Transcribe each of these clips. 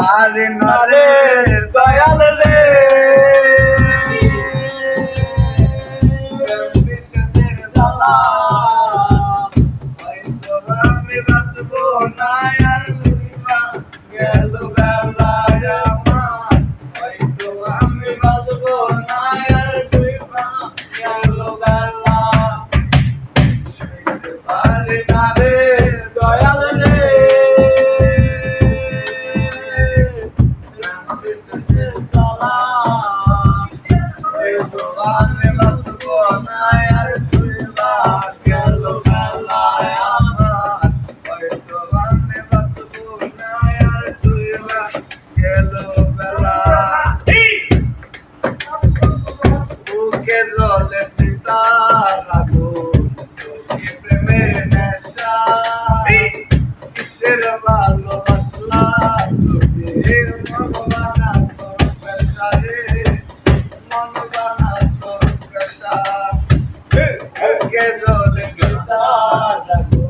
পারে না রে দয়াল রে Hare Hare Será malo, mas lá. के जोल गिरता रखो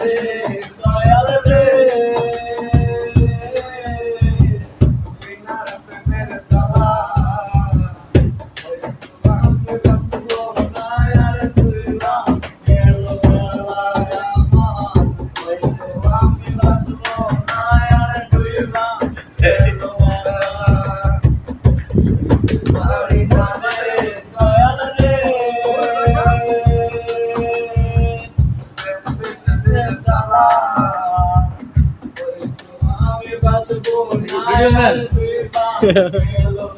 Hey! Yeah.